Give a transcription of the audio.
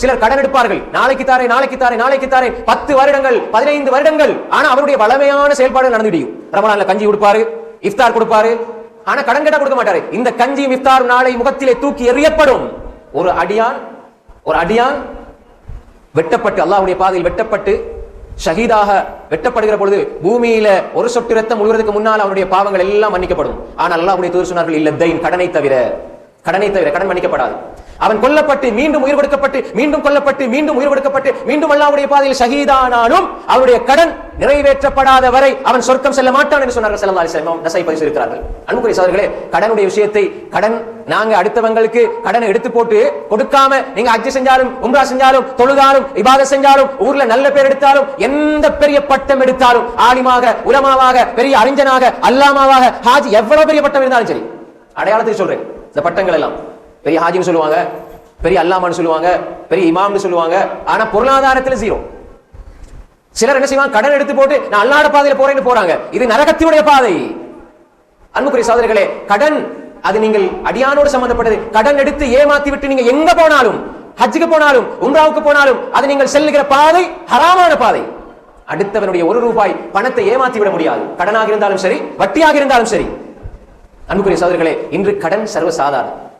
சிலர் கடன் எடுப்பார்கள். நாளைக்கு தாரே நாளைக்கு தாரே நாளைக்கு தாரே பத்து வருடங்கள் பதினைந்து வருடங்கள். ஆனா அவருடைய வளமையான செயல்பாடு நடந்துடியும் ரமலான்ல கஞ்சி கொடுப்பாரு இஃப்தார் கொடுப்பாரு. ஆனா கடன் கேட்டா கொடுக்க மாட்டாரு. இந்த கஞ்சியும் இஃப்தார் நாளை முகத்திலே தூக்கி எறியப்படும். ஒரு அடியான் ஒரு அடியான் வெட்டப்பட்டு அல்லாவுடைய பாதையில் வெட்டப்பட்டு ஷஹீதாக வெட்டப்படுகிற பொழுது பூமியில ஒரு சொட்டு ரத்தம் முழுவதற்கு முன்னால் அவனுடைய பாவங்கள் எல்லாம் மன்னிக்கப்படும். ஆனால் அல்லாவுடைய தூர் சொன்னார்கள் இல்ல தைன் கடனை தவிர கடனை தவிர கடன் மன்னிக்கப்படாது. அவன் கொல்லப்பட்டு மீண்டும் உயிர் கொடுக்கப்பட்டு மீண்டும் கொல்லப்பட்டு மீண்டும் உயிர் கொடுக்கப்பட்டு மீண்டும் அல்லாவுடைய பாதையில் ஷஹீதானாலும் அவருடைய கடன் நிறைவேற்றப்படாத வரை அவன் சொர்க்கம் செல்ல மாட்டான் என்று சொன்னார்கள். ஸல்லல்லாஹு அலைஹி வஸல்லம். நசை அன்புக்குரிய சகோதரர்களே கடனுடைய விஷயத்தை கடன் நாங்க அடுத்தவங்களுக்கு கடனை எடுத்து போட்டு கொடுக்காம நீங்க அஜ்ஜி செஞ்சாலும் உம்ரா செஞ்சாலும் தொழுதாலும் இபாத செஞ்சாலும் ஊர்ல நல்ல பேர் எடுத்தாலும் எந்த பெரிய பட்டம் எடுத்தாலும் ஆலிமாக உலமாவாக பெரிய அறிஞனாக அல்லாமாவாக ஹாஜி எவ்வளவு பெரிய பட்டம் இருந்தாலும் சரி அடையாளத்துக்கு சொல்றேன். இந்த பட்டங்கள் எல்லாம். பெரிய ஹாஜின்னு சொல்லுவாங்க பெரிய அல்லாமான்னு சொல்லுவாங்க பெரிய இமாம்னு சொல்லுவாங்க. ஆனா பொருளாதாரத்துல ஜீரோ சிலர் என்ன செய்வாங்க? கடன் எடுத்து போட்டு நான் அல்லாட பாதையில போறேன்னு போறாங்க. இது நரகத்தினுடைய பாதை. அன்புக்குரிய சோதரிகளே கடன் அது நீங்கள் அடியானோடு சம்பந்தப்பட்டது. கடன் எடுத்து ஏமாத்தி விட்டு நீங்க எங்க போனாலும் ஹஜ்ஜுக்கு போனாலும் உம்ராவுக்கு போனாலும் அது நீங்கள் செல்லுகிற பாதை ஹராமான பாதை. அடுத்தவனுடைய ஒரு ரூபாய் பணத்தை ஏமாத்தி விட முடியாது. கடனாக இருந்தாலும் சரி வட்டியாக இருந்தாலும் சரி. அன்புக்குரிய சோதர்களே இன்று கடன் சர்வசாதாரணம்